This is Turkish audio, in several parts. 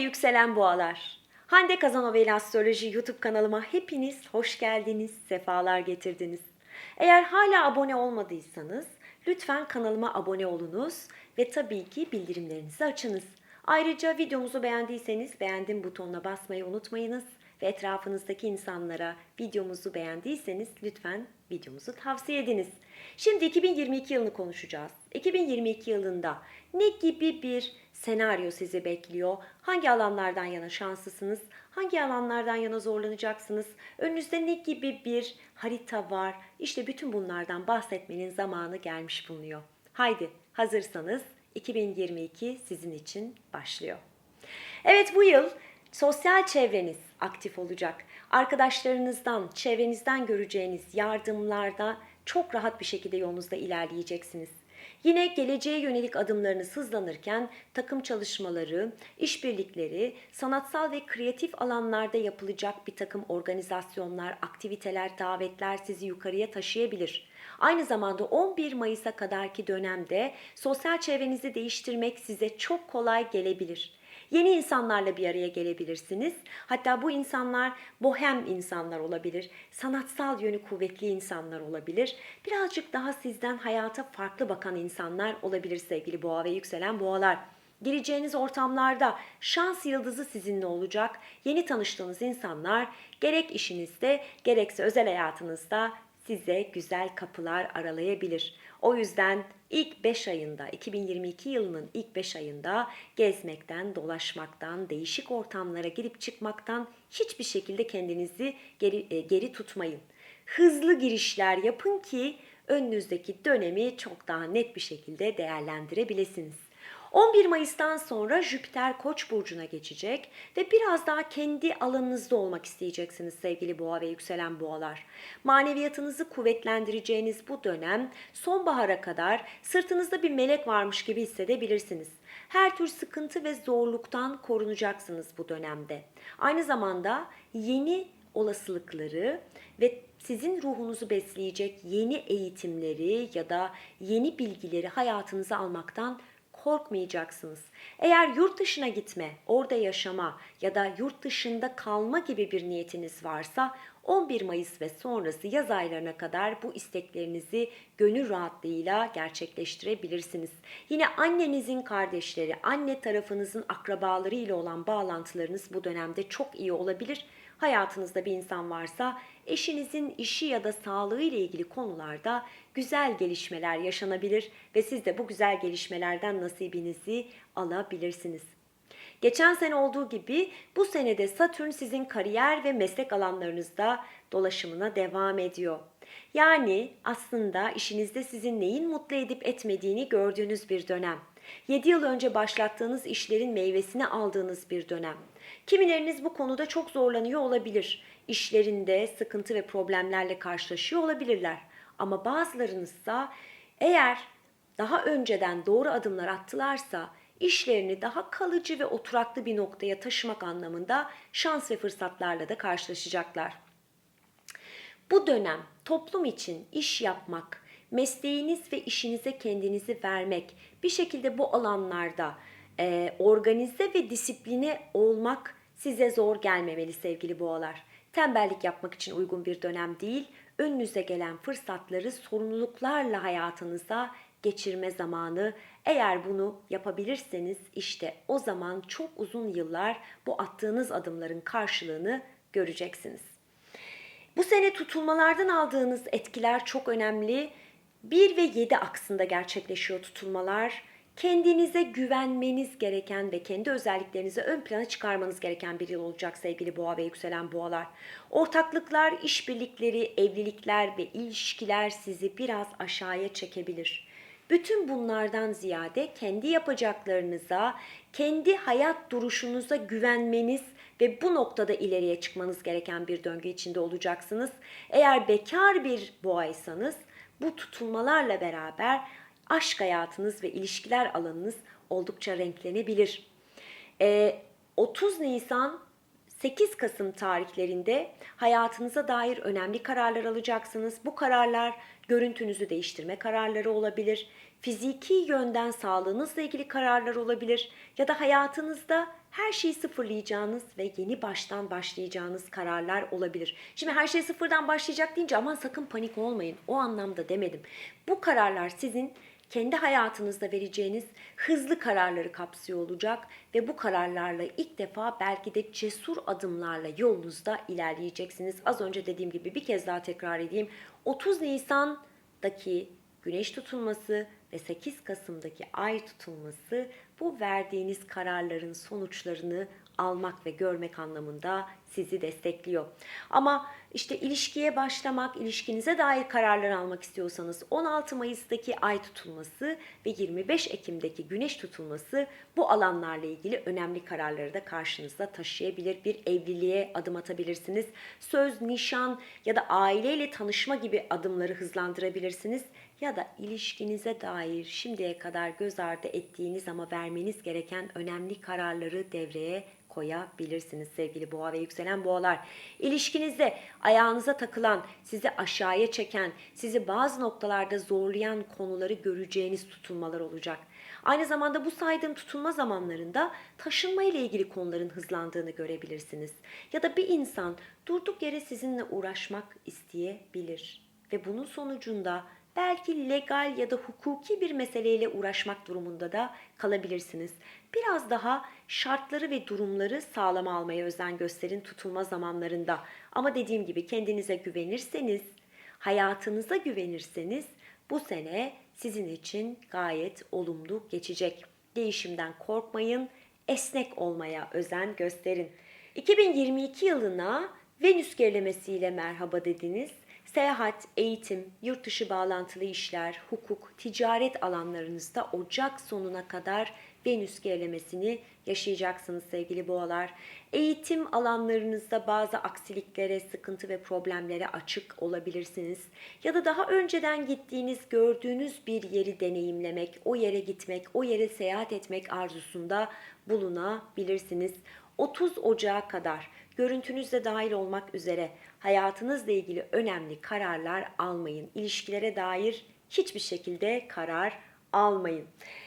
yükselen boğalar. Hande Kazanova ile Astroloji YouTube kanalıma hepiniz hoş geldiniz, sefalar getirdiniz. Eğer hala abone olmadıysanız lütfen kanalıma abone olunuz ve tabii ki bildirimlerinizi açınız. Ayrıca videomuzu beğendiyseniz beğendim butonuna basmayı unutmayınız ve etrafınızdaki insanlara videomuzu beğendiyseniz lütfen videomuzu tavsiye ediniz. Şimdi 2022 yılını konuşacağız. 2022 yılında ne gibi bir senaryo sizi bekliyor? Hangi alanlardan yana şanslısınız? Hangi alanlardan yana zorlanacaksınız? Önünüzde ne gibi bir harita var? İşte bütün bunlardan bahsetmenin zamanı gelmiş bulunuyor. Haydi hazırsanız 2022 sizin için başlıyor. Evet bu yıl sosyal çevreniz aktif olacak. Arkadaşlarınızdan, çevrenizden göreceğiniz yardımlarda çok rahat bir şekilde yolunuzda ilerleyeceksiniz. Yine geleceğe yönelik adımlarınız hızlanırken takım çalışmaları, işbirlikleri, sanatsal ve kreatif alanlarda yapılacak bir takım organizasyonlar, aktiviteler, davetler sizi yukarıya taşıyabilir. Aynı zamanda 11 Mayıs'a kadarki dönemde sosyal çevrenizi değiştirmek size çok kolay gelebilir. Yeni insanlarla bir araya gelebilirsiniz. Hatta bu insanlar bohem insanlar olabilir. Sanatsal yönü kuvvetli insanlar olabilir. Birazcık daha sizden hayata farklı bakan insanlar olabilir sevgili boğa ve yükselen boğalar. Gireceğiniz ortamlarda şans yıldızı sizinle olacak. Yeni tanıştığınız insanlar gerek işinizde gerekse özel hayatınızda size güzel kapılar aralayabilir. O yüzden ilk 5 ayında, 2022 yılının ilk 5 ayında gezmekten, dolaşmaktan, değişik ortamlara girip çıkmaktan hiçbir şekilde kendinizi geri, e, geri tutmayın. Hızlı girişler yapın ki önünüzdeki dönemi çok daha net bir şekilde değerlendirebilirsiniz. 11 Mayıs'tan sonra Jüpiter Koç burcuna geçecek ve biraz daha kendi alanınızda olmak isteyeceksiniz sevgili boğa ve yükselen boğalar. Maneviyatınızı kuvvetlendireceğiniz bu dönem sonbahara kadar sırtınızda bir melek varmış gibi hissedebilirsiniz. Her tür sıkıntı ve zorluktan korunacaksınız bu dönemde. Aynı zamanda yeni olasılıkları ve sizin ruhunuzu besleyecek yeni eğitimleri ya da yeni bilgileri hayatınıza almaktan korkmayacaksınız. Eğer yurt dışına gitme, orada yaşama ya da yurt dışında kalma gibi bir niyetiniz varsa 11 Mayıs ve sonrası yaz aylarına kadar bu isteklerinizi gönül rahatlığıyla gerçekleştirebilirsiniz. Yine annenizin kardeşleri, anne tarafınızın akrabaları ile olan bağlantılarınız bu dönemde çok iyi olabilir. Hayatınızda bir insan varsa eşinizin işi ya da sağlığı ile ilgili konularda güzel gelişmeler yaşanabilir ve siz de bu güzel gelişmelerden nasibinizi alabilirsiniz. Geçen sene olduğu gibi bu senede Satürn sizin kariyer ve meslek alanlarınızda dolaşımına devam ediyor. Yani aslında işinizde sizin neyin mutlu edip etmediğini gördüğünüz bir dönem. 7 yıl önce başlattığınız işlerin meyvesini aldığınız bir dönem. Kimileriniz bu konuda çok zorlanıyor olabilir. İşlerinde sıkıntı ve problemlerle karşılaşıyor olabilirler. Ama bazılarınızsa eğer daha önceden doğru adımlar attılarsa işlerini daha kalıcı ve oturaklı bir noktaya taşımak anlamında şans ve fırsatlarla da karşılaşacaklar. Bu dönem toplum için iş yapmak, mesleğiniz ve işinize kendinizi vermek, bir şekilde bu alanlarda e, organize ve disipline olmak size zor gelmemeli sevgili boğalar. Tembellik yapmak için uygun bir dönem değil, önünüze gelen fırsatları sorumluluklarla hayatınıza geçirme zamanı. Eğer bunu yapabilirseniz işte o zaman çok uzun yıllar bu attığınız adımların karşılığını göreceksiniz. Bu sene tutulmalardan aldığınız etkiler çok önemli. 1 ve 7 aksında gerçekleşiyor tutulmalar. Kendinize güvenmeniz gereken ve kendi özelliklerinizi ön plana çıkarmanız gereken bir yıl olacak sevgili boğa ve yükselen boğalar. Ortaklıklar, işbirlikleri, evlilikler ve ilişkiler sizi biraz aşağıya çekebilir. Bütün bunlardan ziyade kendi yapacaklarınıza, kendi hayat duruşunuza güvenmeniz ve bu noktada ileriye çıkmanız gereken bir döngü içinde olacaksınız. Eğer bekar bir boğaysanız bu tutulmalarla beraber aşk hayatınız ve ilişkiler alanınız oldukça renklenebilir. Ee, 30 Nisan 8 Kasım tarihlerinde hayatınıza dair önemli kararlar alacaksınız. Bu kararlar görüntünüzü değiştirme kararları olabilir. Fiziki yönden sağlığınızla ilgili kararlar olabilir ya da hayatınızda her şeyi sıfırlayacağınız ve yeni baştan başlayacağınız kararlar olabilir. Şimdi her şey sıfırdan başlayacak deyince aman sakın panik olmayın. O anlamda demedim. Bu kararlar sizin kendi hayatınızda vereceğiniz hızlı kararları kapsıyor olacak ve bu kararlarla ilk defa belki de cesur adımlarla yolunuzda ilerleyeceksiniz. Az önce dediğim gibi bir kez daha tekrar edeyim. 30 Nisan'daki güneş tutulması ve 8 Kasım'daki ay tutulması bu verdiğiniz kararların sonuçlarını almak ve görmek anlamında sizi destekliyor. Ama işte ilişkiye başlamak, ilişkinize dair kararlar almak istiyorsanız 16 Mayıs'taki ay tutulması ve 25 Ekim'deki güneş tutulması bu alanlarla ilgili önemli kararları da karşınızda taşıyabilir. Bir evliliğe adım atabilirsiniz. Söz, nişan ya da aileyle tanışma gibi adımları hızlandırabilirsiniz ya da ilişkinize dair şimdiye kadar göz ardı ettiğiniz ama vermeniz gereken önemli kararları devreye koyabilirsiniz sevgili boğa ve yükselen boğalar. İlişkinizde ayağınıza takılan, sizi aşağıya çeken, sizi bazı noktalarda zorlayan konuları göreceğiniz tutulmalar olacak. Aynı zamanda bu saydığım tutulma zamanlarında taşınma ile ilgili konuların hızlandığını görebilirsiniz. Ya da bir insan durduk yere sizinle uğraşmak isteyebilir ve bunun sonucunda belki legal ya da hukuki bir meseleyle uğraşmak durumunda da kalabilirsiniz. Biraz daha şartları ve durumları sağlama almaya özen gösterin tutulma zamanlarında. Ama dediğim gibi kendinize güvenirseniz, hayatınıza güvenirseniz bu sene sizin için gayet olumlu geçecek. Değişimden korkmayın, esnek olmaya özen gösterin. 2022 yılına Venüs gerilemesiyle merhaba dediniz. Seyahat, eğitim, yurt dışı bağlantılı işler, hukuk, ticaret alanlarınızda Ocak sonuna kadar Venüs gerilemesini yaşayacaksınız sevgili boğalar. Eğitim alanlarınızda bazı aksiliklere, sıkıntı ve problemlere açık olabilirsiniz. Ya da daha önceden gittiğiniz, gördüğünüz bir yeri deneyimlemek, o yere gitmek, o yere seyahat etmek arzusunda bulunabilirsiniz. 30 Ocağı kadar görüntünüzde dahil olmak üzere hayatınızla ilgili önemli kararlar almayın. İlişkilere dair hiçbir şekilde karar almayın.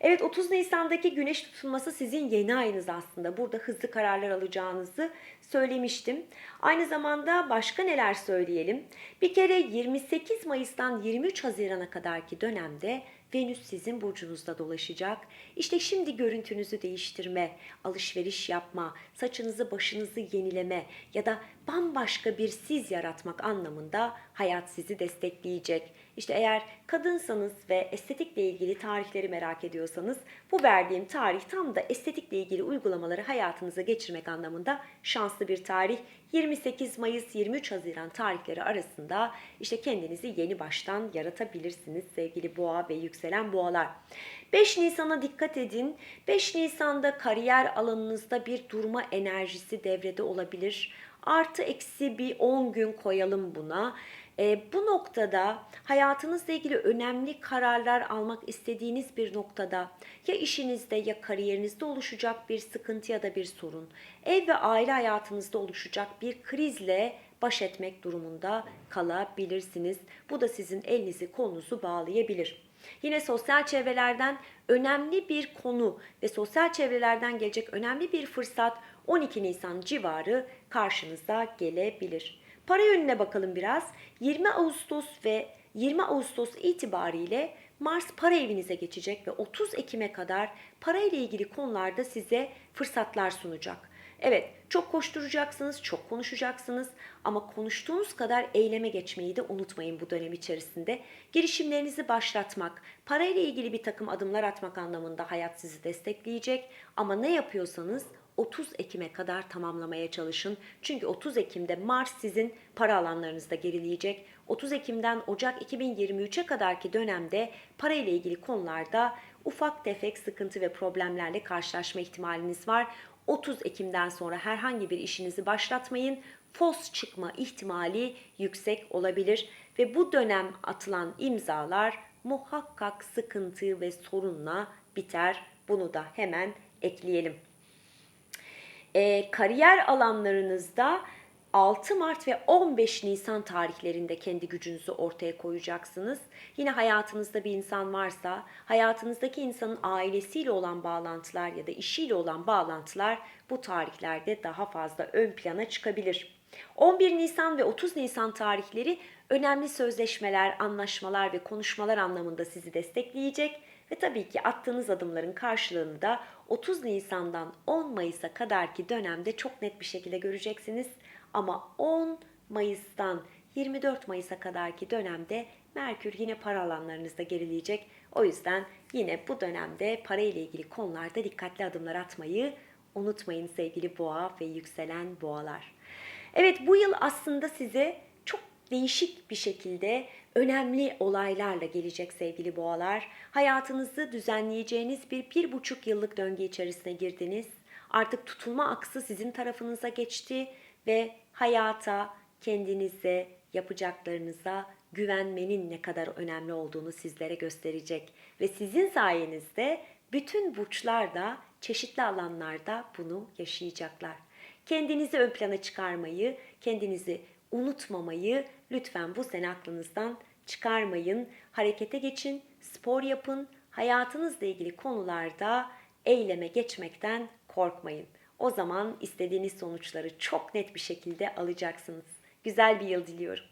Evet 30 Nisan'daki güneş tutulması sizin yeni ayınız aslında. Burada hızlı kararlar alacağınızı söylemiştim. Aynı zamanda başka neler söyleyelim? Bir kere 28 Mayıs'tan 23 Haziran'a kadarki dönemde Venüs sizin burcunuzda dolaşacak. İşte şimdi görüntünüzü değiştirme, alışveriş yapma, saçınızı başınızı yenileme ya da bambaşka bir siz yaratmak anlamında hayat sizi destekleyecek. İşte eğer kadınsanız ve estetikle ilgili tarihleri merak ediyorsanız bu verdiğim tarih tam da estetikle ilgili uygulamaları hayatınıza geçirmek anlamında şanslı bir tarih. 28 Mayıs 23 Haziran tarihleri arasında işte kendinizi yeni baştan yaratabilirsiniz sevgili boğa ve yükselen boğalar. 5 Nisan'a dikkat edin. 5 Nisan'da kariyer alanınızda bir durma enerjisi devrede olabilir. Artı eksi bir 10 gün koyalım buna. E, bu noktada hayatınızla ilgili önemli kararlar almak istediğiniz bir noktada ya işinizde ya kariyerinizde oluşacak bir sıkıntı ya da bir sorun, ev ve aile hayatınızda oluşacak bir krizle baş etmek durumunda kalabilirsiniz. Bu da sizin elinizi kolunuzu bağlayabilir. Yine sosyal çevrelerden önemli bir konu ve sosyal çevrelerden gelecek önemli bir fırsat 12 Nisan civarı karşınıza gelebilir. Para yönüne bakalım biraz. 20 Ağustos ve 20 Ağustos itibariyle Mars para evinize geçecek ve 30 Ekim'e kadar para ile ilgili konularda size fırsatlar sunacak. Evet, çok koşturacaksınız, çok konuşacaksınız ama konuştuğunuz kadar eyleme geçmeyi de unutmayın bu dönem içerisinde. Girişimlerinizi başlatmak, para ile ilgili bir takım adımlar atmak anlamında hayat sizi destekleyecek ama ne yapıyorsanız 30 Ekim'e kadar tamamlamaya çalışın. Çünkü 30 Ekim'de Mars sizin para alanlarınızda gerileyecek. 30 Ekim'den Ocak 2023'e kadarki dönemde para ile ilgili konularda ufak tefek sıkıntı ve problemlerle karşılaşma ihtimaliniz var. 30 Ekim'den sonra herhangi bir işinizi başlatmayın. Fos çıkma ihtimali yüksek olabilir ve bu dönem atılan imzalar muhakkak sıkıntı ve sorunla biter. Bunu da hemen ekleyelim. Ee, kariyer alanlarınızda 6 Mart ve 15 Nisan tarihlerinde kendi gücünüzü ortaya koyacaksınız. Yine hayatınızda bir insan varsa, hayatınızdaki insanın ailesiyle olan bağlantılar ya da işiyle olan bağlantılar bu tarihlerde daha fazla ön plana çıkabilir. 11 Nisan ve 30 Nisan tarihleri önemli sözleşmeler, anlaşmalar ve konuşmalar anlamında sizi destekleyecek ve tabii ki attığınız adımların karşılığını da 30 Nisan'dan 10 Mayıs'a kadarki dönemde çok net bir şekilde göreceksiniz. Ama 10 Mayıs'tan 24 Mayıs'a kadarki dönemde Merkür yine para alanlarınızda gerileyecek. O yüzden yine bu dönemde para ile ilgili konularda dikkatli adımlar atmayı unutmayın sevgili boğa ve yükselen boğalar. Evet bu yıl aslında size çok değişik bir şekilde önemli olaylarla gelecek sevgili boğalar. Hayatınızı düzenleyeceğiniz bir bir buçuk yıllık döngü içerisine girdiniz. Artık tutulma aksı sizin tarafınıza geçti ve hayata, kendinize, yapacaklarınıza güvenmenin ne kadar önemli olduğunu sizlere gösterecek. Ve sizin sayenizde bütün burçlar da çeşitli alanlarda bunu yaşayacaklar. Kendinizi ön plana çıkarmayı, kendinizi unutmamayı lütfen bu sene aklınızdan çıkarmayın. Harekete geçin, spor yapın, hayatınızla ilgili konularda eyleme geçmekten korkmayın. O zaman istediğiniz sonuçları çok net bir şekilde alacaksınız. Güzel bir yıl diliyorum.